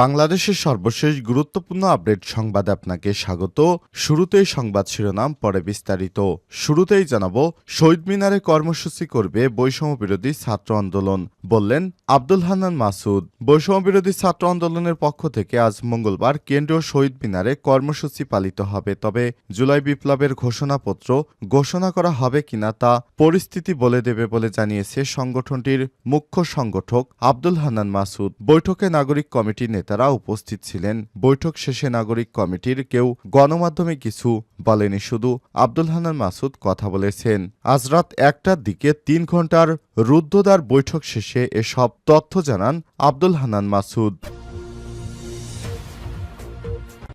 বাংলাদেশের সর্বশেষ গুরুত্বপূর্ণ আপডেট সংবাদে আপনাকে স্বাগত। শুরুতেই সংবাদ শিরোনাম, পরে বিস্তারিত। শুরুতেই জানাব, শহীদ মিনারে কর্মসূচি করবে বৈষম্য বিরোধী ছাত্র আন্দোলন, বললেন আব্দুল হান্নান মাসুদ। বৈষম্য বিরোধী ছাত্র আন্দোলনের পক্ষ থেকে আজ মঙ্গলবার কেন্দ্রীয় শহীদ মিনারে কর্মসূচি পালিত হবে। তবে জুলাই বিপ্লবের ঘোষণাপত্র ঘোষণা করা হবে কিনা তা পরিস্থিতি বলে দেবে বলে জানিয়েছে সংগঠনটির মুখ্য সংগঠক আব্দুল হান্নান মাসুদ। বৈঠকে নাগরিক কমিটির নেতারা উপস্থিত ছিলেন। বৈঠক শেষে নাগরিক কমিটির কেউ গণমাধ্যমে কিছু বলেনি, শুধু আব্দুল হানান মাসুদ কথা বলেছেন। আজ রাত একটার দিকে তিন ঘণ্টার রুদ্ধদ্বার বৈঠক শেষে এসব তথ্য জানান আব্দুল হানান মাসুদ।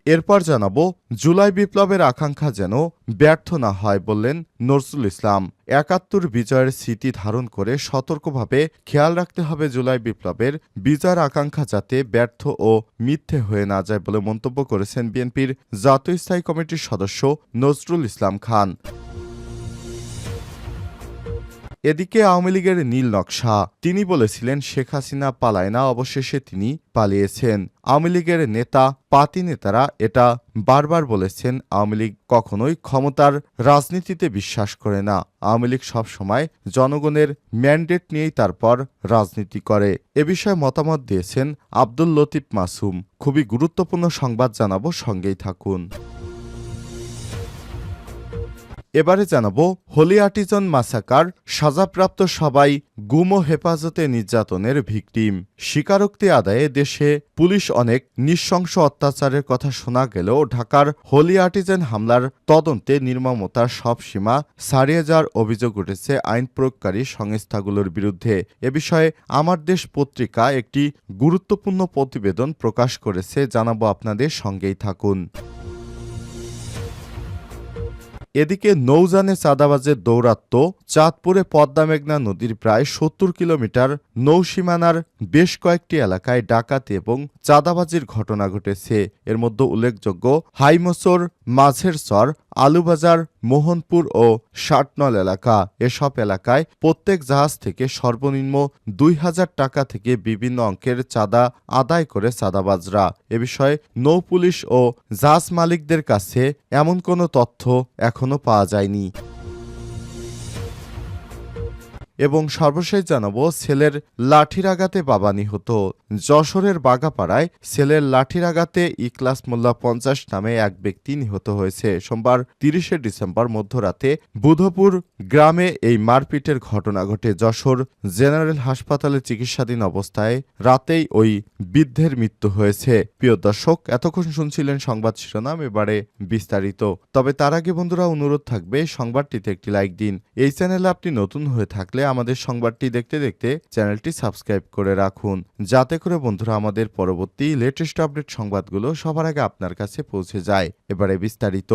এরপর জানাব, জুলাই বিপ্লবের আকাঙ্ক্ষা যেন ব্যর্থ না হয় বললেন নজরুল ইসলাম। একাত্তর বিজয়ের স্মৃতি ধারণ করে সতর্কভাবে খেয়াল রাখতে হবে জুলাই বিপ্লবের বিজয়ের আকাঙ্ক্ষা যাতে ব্যর্থ ও মিথ্যে হয়ে না যায় বলে মন্তব্য করেছেন বিএনপির জাতীয় স্থায়ী কমিটির সদস্য নজরুল ইসলাম খান। এদিকে আওয়ামী লীগের নীল নকশা। তিনি বলেছিলেন, শেখ হাসিনা পালায় না, অবশেষে তিনি পালিয়েছেন। আওয়ামী লীগের নেতা, পাতি নেতারা এটা বারবার বলেছেন, আওয়ামী লীগ কখনোই ক্ষমতার রাজনীতিতে বিশ্বাস করে না। আওয়ামী লীগ সবসময় জনগণের ম্যান্ডেট নিয়েই তারপর রাজনীতি করে। এ বিষয়ে মতামত দিয়েছেন আব্দুল লতিফ মাসুম। খুবই গুরুত্বপূর্ণ সংবাদ জানাব, সঙ্গেই থাকুন। এবারে জানাব, হোলি আর্টিজন মাসাকার সাজাপ্রাপ্ত সবাই গুম ও হেফাজতে নির্যাতনের ভিকটিম। স্বীকারোক্তি আদায়ে দেশে পুলিশ অনেক নৃশংস অত্যাচারের কথা শোনা গেলেও ঢাকার হোলি আর্টিজেন হামলার তদন্তে নির্মমতার সব সীমা ছাড়িয়ে যাওয়ার অভিযোগ উঠেছে আইন প্রয়োগকারী সংস্থাগুলোর বিরুদ্ধে। এ বিষয়ে আমার দেশ পত্রিকা একটি গুরুত্বপূর্ণ প্রতিবেদন প্রকাশ করেছে। জানাব আপনাদের সঙ্গেই থাকুন। এদিকে নৌজানে চাঁদাবাজের দৌরাত্ম চাঁদপুরে পদ্মা মেঘনা নদীর প্রায় সত্তর কিলোমিটার নৌসীমানার বেশ কয়েকটি এলাকায় ডাকাতি এবং চাঁদাবাজির ঘটনা ঘটেছে। এর মধ্যে উল্লেখযোগ্য হাইমসোর মাঝের চর আলুবাজার, মোহনপুর ও ষাটনল এলাকা। এসব এলাকায় প্রত্যেক জাহাজ থেকে সর্বনিম্ন দুই হাজার টাকা থেকে বিভিন্ন অঙ্কের চাঁদা আদায় করে চাঁদাবাজরা। এ বিষয়ে নৌ পুলিশ ও জাহাজ মালিকদের কাছে এমন কোনো তথ্য এখনও পাওয়া যায়নি। এবং সর্বশেষ জানাব ছেলের লাঠির আঘাতে বাবা নিহত। যশোরের বাগাপাড়ায় ছেলের লাঠির আঘাতে ইকলাস মোল্লা পঞ্চাশ নামে এক ব্যক্তি নিহত হয়েছে। সোমবার তিরিশে ডিসেম্বর মধ্যরাতে বুধপুর গ্রামে এই মারপিটের ঘটনা ঘটে। যশোর জেনারেল হাসপাতালে চিকিৎসাধীন অবস্থায় রাতেই ওই বৃদ্ধের মৃত্যু হয়েছে। প্রিয় দর্শক, এতক্ষণ শুনছিলেন সংবাদ শিরোনাম, এবারে বিস্তারিত। তবে তার আগে বন্ধুরা, অনুরোধ থাকবে, সংবাদটিতে একটি লাইক দিন। এই চ্যানেলে আপনি নতুন হয়ে থাকলে আমাদের সংবাদটি দেখতে দেখতে চ্যানেলটি সাবস্ক্রাইব করে রাখুন। যাতে করে বন্ধুরা আমাদের পরবর্তী লেটেস্ট আপডেট সংবাদগুলো সবার আগে আপনার কাছে পৌঁছে যায়। এবারে বিস্তারিত।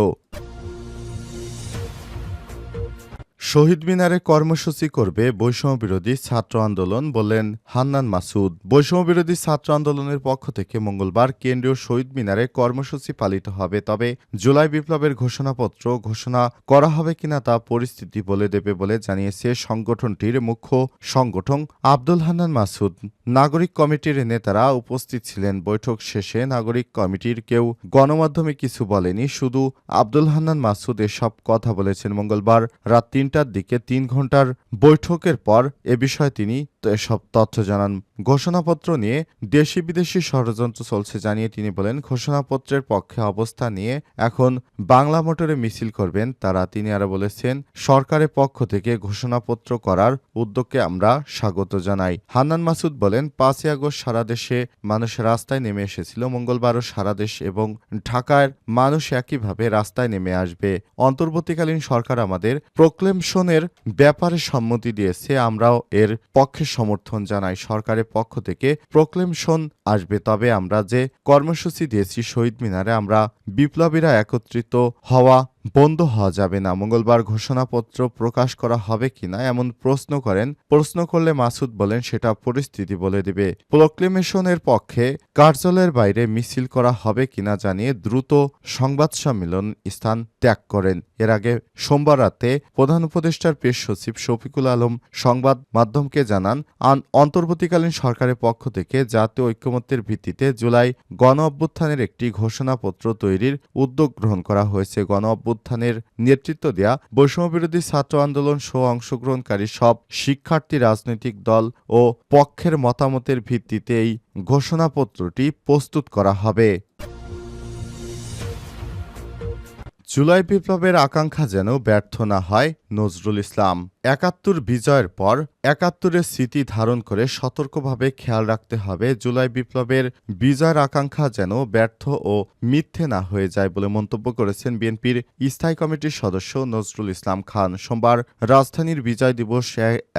শহীদ মিনারে কর্মসূচি করবে বৈষম্য বিরোধী ছাত্র আন্দোলন বললেন হান্নান মাসুদ। বৈষম্য বিরোধী ছাত্র আন্দোলনের পক্ষ থেকে মঙ্গলবার কেন্দ্রীয় শহীদ মিনারে কর্মসূচি পালিত হবে, তবে জুলাই বিপ্লবের ঘোষণাপত্র ঘোষণা করা হবে কিনা তা পরিস্থিতি বলে দেবে বলে জানিয়েছে সংগঠনটির মুখ্য সংগঠন আব্দুল হান্নান মাসুদ। নাগরিক কমিটির নেতারা উপস্থিত ছিলেন। বৈঠক শেষে নাগরিক কমিটির কেউ গণমাধ্যমে কিছু বলেনি, শুধু আব্দুল হান্নান মাসুদ এসব কথা বলেছেন। মঙ্গলবার রাত তিনটার দিকে তিন ঘণ্টার বৈঠকের পর এ বিষয়ে তিনি এসব তথ্য জানান। ঘোষণাপত্র নিয়ে দেশি বিদেশি ষড়যন্ত্র চলছে জানিয়ে তিনি বলেন, ঘোষণাপত্রের পক্ষে অবস্থান নিয়ে এখন বাংলা মোটরে মিছিল করবেন তারা। তিনি আরও বলেছেন, সরকারের পক্ষ থেকে ঘোষণাপত্র করার উদ্যোগকে আমরা স্বাগত জানাই। হান্নান মাসুদ বলেন, পাঁচই আগস্ট সারা দেশে মানুষ রাস্তায় নেমে এসেছিল। মঙ্গলবারও সারা দেশ এবং ঢাকার মানুষ একইভাবে রাস্তায় নেমে আসবে। অন্তর্বর্তীকালীন সরকার আমাদের প্রোক্লেমশনের ব্যাপারে সম্মতি দিয়েছে, আমরাও এর পক্ষে সমর্থন জানাই। সরকারের পক্ষ থেকে প্রোক্লেমশন আসবে। তবে আমরা যে কর্মসূচি দিয়েছি শহীদ মিনারে, আমরা বিপ্লবীরা একত্রিত হওয়া বন্ধ হওয়া যাবে না। মঙ্গলবার ঘোষণাপত্র প্রকাশ করা হবে কিনা এমন প্রশ্ন করেন। প্রশ্ন করলে মাসুদ বলেন, সেটা পরিস্থিতি বলে দেবে। প্রোক্লেমেশনের পক্ষে কার্যালয়ের বাইরে মিছিল করা হবে কিনা জানিয়ে দ্রুত সংবাদ সম্মেলন স্থান ত্যাগ করেন। এর আগে সোমবার রাতে প্রধান উপদেষ্টার পেশ সচিব শফিকুল আলম সংবাদ মাধ্যমকে জানান অন্তর্বর্তীকালীন সরকারের পক্ষ থেকে জাতীয় ঐক্যমত্যের ভিত্তিতে জুলাই গণ অভ্যুত্থানের একটি ঘোষণাপত্র তৈরির উদ্যোগ গ্রহণ করা হয়েছে। গণ অভ্যুত্থানের নেতৃত্ব দেয়া বৈষম্যবিরোধী ছাত্র আন্দোলন সহ অংশগ্রহণকারী সব শিক্ষার্থী রাজনৈতিক দল ও পক্ষের মতামতের ভিত্তিতে এই ঘোষণাপত্রটি প্রস্তুত করা হবে। জুলাই বিপ্লবের আকাঙ্ক্ষা যেন ব্যর্থ না হয় নজরুল ইসলাম। একাত্তর বিজয়ের পর একাত্তরের স্মৃতি ধারণ করে সতর্কভাবে খেয়াল রাখতে হবে জুলাই বিপ্লবের বিজয়ের আকাঙ্ক্ষা যেন ব্যর্থ ও মিথ্যে না হয়ে যায় বলে মন্তব্য করেছেন বিএনপির স্থায়ী কমিটির সদস্য নজরুল ইসলাম খান। সোমবার রাজধানীর বিজয় দিবস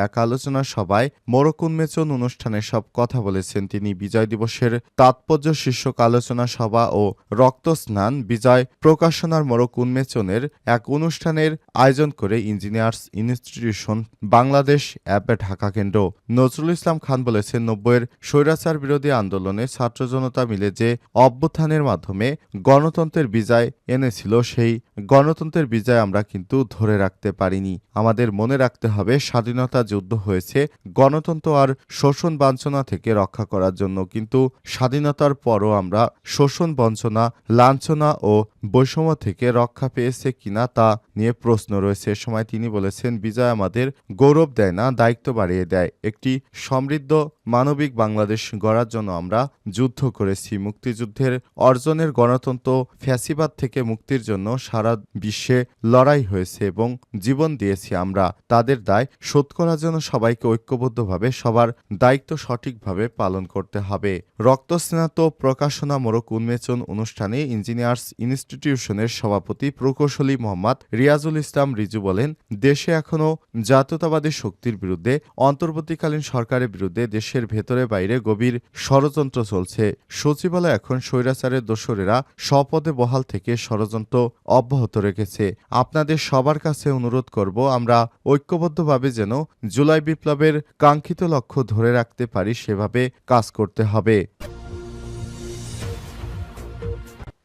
এক আলোচনা সভায় মোড়ক উন্মেচন অনুষ্ঠানে সব কথা বলেছেন তিনি। বিজয় দিবসের তাৎপর্য শীর্ষক আলোচনা সভা ও রক্তস্নান বিজয় প্রকাশনার মোড়ক উন্মেচনের এক অনুষ্ঠানের আয়োজন করে ইঞ্জিনিয়ার্স ইনস্টিটিউশন বাংলাদেশ অ্যাপে ঢাকা কেন্দ্র। নজরুল ইসলাম খান বলেছেন, নব্বইয়ের স্বৈরাচার বিরোধী আন্দোলনে ছাত্র জনতা মিলে যে অভ্যুত্থানের মাধ্যমে গণতন্ত্রের বিজয় এনেছিল, সেই গণতন্ত্রের বিজয় আমরা কিন্তু ধরে রাখতে পারিনি। আমাদের মনে রাখতে হবে, স্বাধীনতা যুদ্ধ হয়েছে, গণতন্ত্র আর শোষণ বাঞ্ছনা থেকে রক্ষা করার জন্য। কিন্তু স্বাধীনতার পরও আমরা শোষণ বঞ্চনা লাঞ্ছনা ও বৈষম্য থেকে রক্ষা পেয়েছে কিনা তা নিয়ে প্রশ্ন রয়েছে। সময় তিনি বলেছেন, বিজয় আমাদের গৌরব দেয় না, দায়িত্ব বাড়িয়ে দেয়। একটি সমৃদ্ধ মানবিক বাংলাদেশ গড়ার জন্য আমরা যুদ্ধ করেছি। মুক্তিযুদ্ধের অর্জনের গণতন্ত্র ফ্যাসিবাদ থেকে মুক্তির জন্য সারা বিশ্বে লড়াই হয়েছে এবং জীবন দিয়েছি আমরা। তাদের দায় শোধ করার জন্য সবাইকে ঐক্যবদ্ধভাবে, সবার দায়িত্ব সঠিকভাবে পালন করতে হবে। রক্তস্নাত প্রকাশনা মোড়ক উন্মেচন অনুষ্ঠানে ইঞ্জিনিয়ার্স ইনস্টিটিউশনের সভাপতি প্রকৌশলী মোহাম্মদ রিয়াজুল ইসলাম রিজু বলেন, দেশে এখনও জাতীয়তাবাদী শক্তির বিরুদ্ধে, অন্তর্বর্তীকালীন সরকারের বিরুদ্ধে দেশের ভেতরে বাইরে গভীর ষড়যন্ত্র চলছে। সচিবালয় এখন স্বৈরাচারের দোসরেরা স্বপদে বহাল থেকে ষড়যন্ত্র অব্যাহত রেখেছে। আপনাদের সবার কাছে অনুরোধ করব, আমরা ঐক্যবদ্ধভাবে যেন জুলাই বিপ্লবের কাঙ্ক্ষিত লক্ষ্য ধরে রাখতে পারি, সেভাবে কাজ করতে হবে।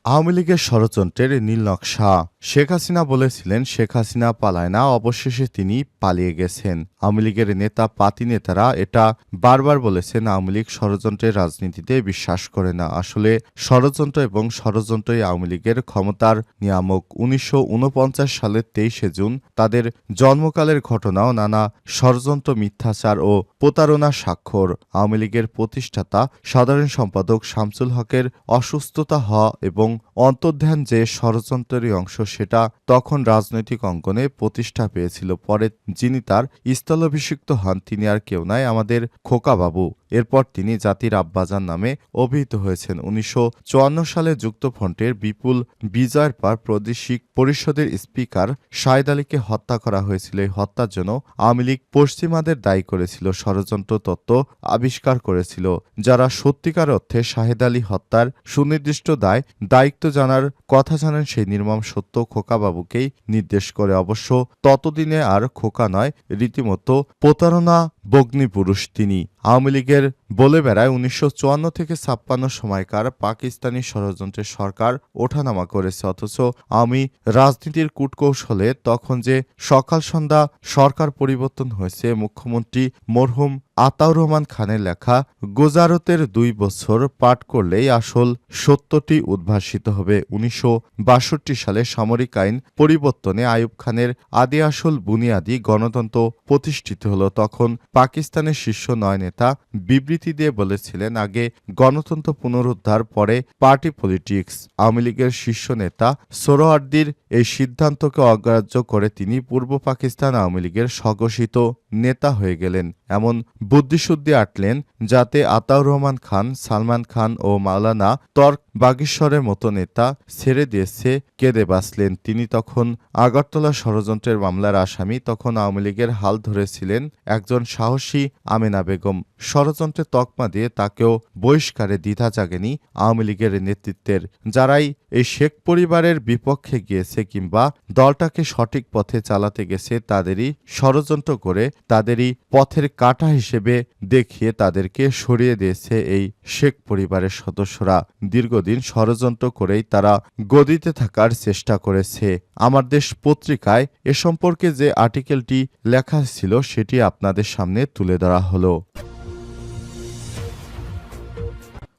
আওয়ামী লীগের ষড়যন্ত্রের নীল নকশা। শেখ হাসিনা বলেছিলেন, শেখ হাসিনা পালায় না, অবশেষে তিনি পালিয়ে গেছেন। আওয়ামী লীগের নেতা, পাতি নেতারা এটা বারবার বলেছেন, আওয়ামী লীগ ষড়যন্ত্রের রাজনীতিতে বিশ্বাস করে না। আসলে ষড়যন্ত্র এবং ষড়যন্ত্রই আওয়ামী লীগের ক্ষমতার নিয়ামক। উনিশশো ঊনপঞ্চাশ সালের তেইশে জুন তাদের জন্মকালের ঘটনাও নানা ষড়যন্ত্র, মিথ্যাচার ও প্রতারণা স্বাক্ষর। আওয়ামী লীগের প্রতিষ্ঠাতা, সাধারণ সম্পাদক শামসুল হকের অসুস্থতা হওয়া এবং অন্তর্ধান যে ষড়যন্ত্রের অংশ সেটা তখন রাজনৈতিক অঙ্গনে প্রতিষ্ঠা পেয়েছিল। পরে যিনি তার স্থলাভিষিক্ত হন, তিনি আর কেউ নয় আমাদের খোকাবাবু। এরপর তিনি জাতির আব্বাজান নামে অভিহিত হয়েছেন। উনিশশো চুয়ান্ন সালে যুক্তফ্রন্টের বিপুল বিজয়ের পর প্রাদেশিক পরিষদের স্পিকার শাহেদ আলীকে হত্যা করা হয়েছিল। এই হত্যার জন্য আওয়ামী লীগ পশ্চিমাদের দায়ী করেছিল, ষড়যন্ত্র তত্ত্ব আবিষ্কার করেছিল, যারা সত্যিকার অর্থে শাহেদ আলী হত্যার সুনির্দিষ্ট দায়, দায়িত্ব জানার কথা জানেন সেই নির্মম সত্য খোকাবাবুকেই নির্দেশ করে। অবশ্য ততদিনে আর খোকা নয়, রীতিমতো প্রতারণা বগ্নিপুরুষ তিনি। আওয়ামী লীগের বলে বেড়ায় উনিশশো চুয়ান্ন থেকে ছাপ্পান্ন সময়কার পাকিস্তানি ষড়যন্ত্রের সরকার ওঠানামা করেছে। অথচ আমি রাজনীতির কূটকৌশলে তখন যে সকাল সন্ধ্যা সরকার পরিবর্তন হয়েছে, মুখ্যমন্ত্রী মরহুম আতাউর রহমান খানের লেখা গোজারতের দুই বছর পাঠ করলেই আসল সত্যটি উদ্ভাসিত হবে। উনিশশো বাষট্টি সালে সামরিক আইন পরিবর্তনে আয়ুব খানের আদি আসল বুনিয়াদি গণতন্ত্র প্রতিষ্ঠিত হল। তখন পাকিস্তানের শীর্ষ নয় নেতা বিবৃতি দিয়ে বলেছিলেন, আগে গণতন্ত্র পুনরুদ্ধার, পরে পার্টি পলিটিক্স। আওয়ামী লীগের শীর্ষ নেতা সোহরাওয়ার্দীর এই সিদ্ধান্তকে অগ্রাহ্য করে তিনি পূর্ব পাকিস্তান আওয়ামী লীগের স্বঘোষিত নেতা হয়ে গেলেন। এমন বুদ্ধিশুদ্ধি আটলেন যাতে আতাউর রহমান খান, সালমান খান ও মাওলানা তর্ক বাগেশ্বরের মতো নেতা ছেড়ে দিয়েছে, কেঁদে বাঁচলেন তিনি তখন। আগরতলা ষড়যন্ত্রের মামলার আসামি তখন আওয়ামী লীগের হাল ধরেছিলেন একজন সাহসী আমেনা বেগম। ষড়যন্ত্র ষড়যন্ত্রের তকমা দিয়ে তাকেও বহিষ্কারে দ্বিধা জাগেনি আওয়ামী লীগের নেতৃত্বের। যারাই এই শেখ পরিবারের বিপক্ষে গিয়েছে কিংবা দলটাকে সঠিক পথে চালাতে গেছে তাদেরই ষড়যন্ত্র করে তাদেরই পথের কাটা হিসেবে দেখিয়ে তাদেরকে সরিয়ে দিয়েছে এই শেখ পরিবারের সদস্যরা। দীর্ঘদিন ষড়যন্ত্র করেই তারা গদিতে থাকার চেষ্টা করেছে। আমার দেশ পত্রিকায় এ সম্পর্কে যে আর্টিকেলটি লেখা ছিল সেটি আপনাদের সামনে তুলে ধরা হলো।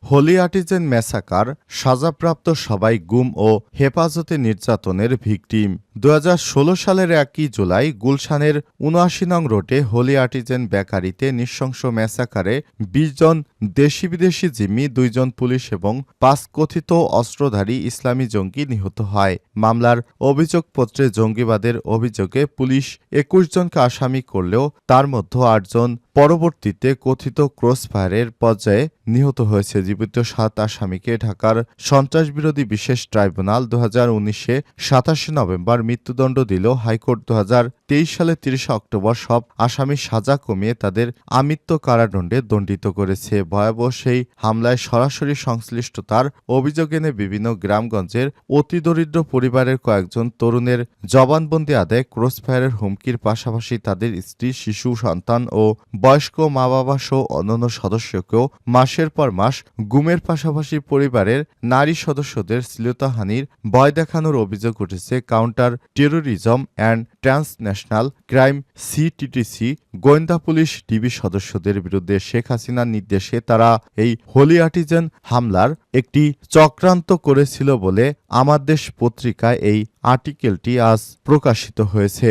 হোলি আর্টিজেন ম্যাসাকার সাজাপ্রাপ্ত সবাই গুম ও হেফাজতে নির্যাতনের ভিকটিম। দু হাজার ষোলো সালের একই জুলাই গুলশানের উনআশি নং রোডে হোলি আর্টিজেন বেকারিতে নৃশংস ম্যাসাকারে বিশ জন দেশি বিদেশি জিম্মি দুইজন পুলিশ এবং পাঁচ কথিত অস্ত্রধারী ইসলামী জঙ্গি নিহত হয়। মামলার অভিযোগপত্রে জঙ্গিবাদের অভিযোগে পুলিশ একুশ জনকে আসামি করলেও তার মধ্যে আটজন পরবর্তীতে কথিত ক্রসফায়ারের পর্যায়ে নিহত হয়েছে। জীবিত সাত আসামিকে ঢাকার সন্ত্রাসবিরোধী বিশেষ ট্রাইব্যুনাল দু হাজার উনিশে সাতাশে নভেম্বর মৃত্যুদণ্ড দিল হাইকোর্ট দু তেইশ সালে তিরিশে অক্টোবর। সব আসামি সাজা কমিয়ে তাদের আমৃত্য কারাদণ্ডে দণ্ডিত করেছে। ভয়াবহ সেই হামলায় সরাসরি সংশ্লিষ্টতার অভিযোগ এনে বিভিন্ন গ্রামগঞ্জের অতি দরিদ্র পরিবারের কয়েকজন তরুণের জবানবন্দি আদায় ক্রসফায়ারের হুমকির পাশাপাশি তাদের স্ত্রী, শিশু, সন্তান ও বয়স্ক মা বাবা সহ অন্যান্য সদস্যকেও মাসের পর মাস গুমের পাশাপাশি পরিবারের নারী সদস্যদের শ্লীলতাহানির ভয় দেখানোর অভিযোগ উঠেছে। Counter terrorism and transnational crime CTTC গোয়েন্দা পুলিশ ডিবি সদস্যদের বিরুদ্ধে শেখ হাসিনার নির্দেশে তারা এই হোলি আর্টিজেন হামলার একটি চক্রান্ত করেছিল বলে আমার দেশ পত্রিকায় এই আর্টিকেলটি আজ প্রকাশিত হয়েছে।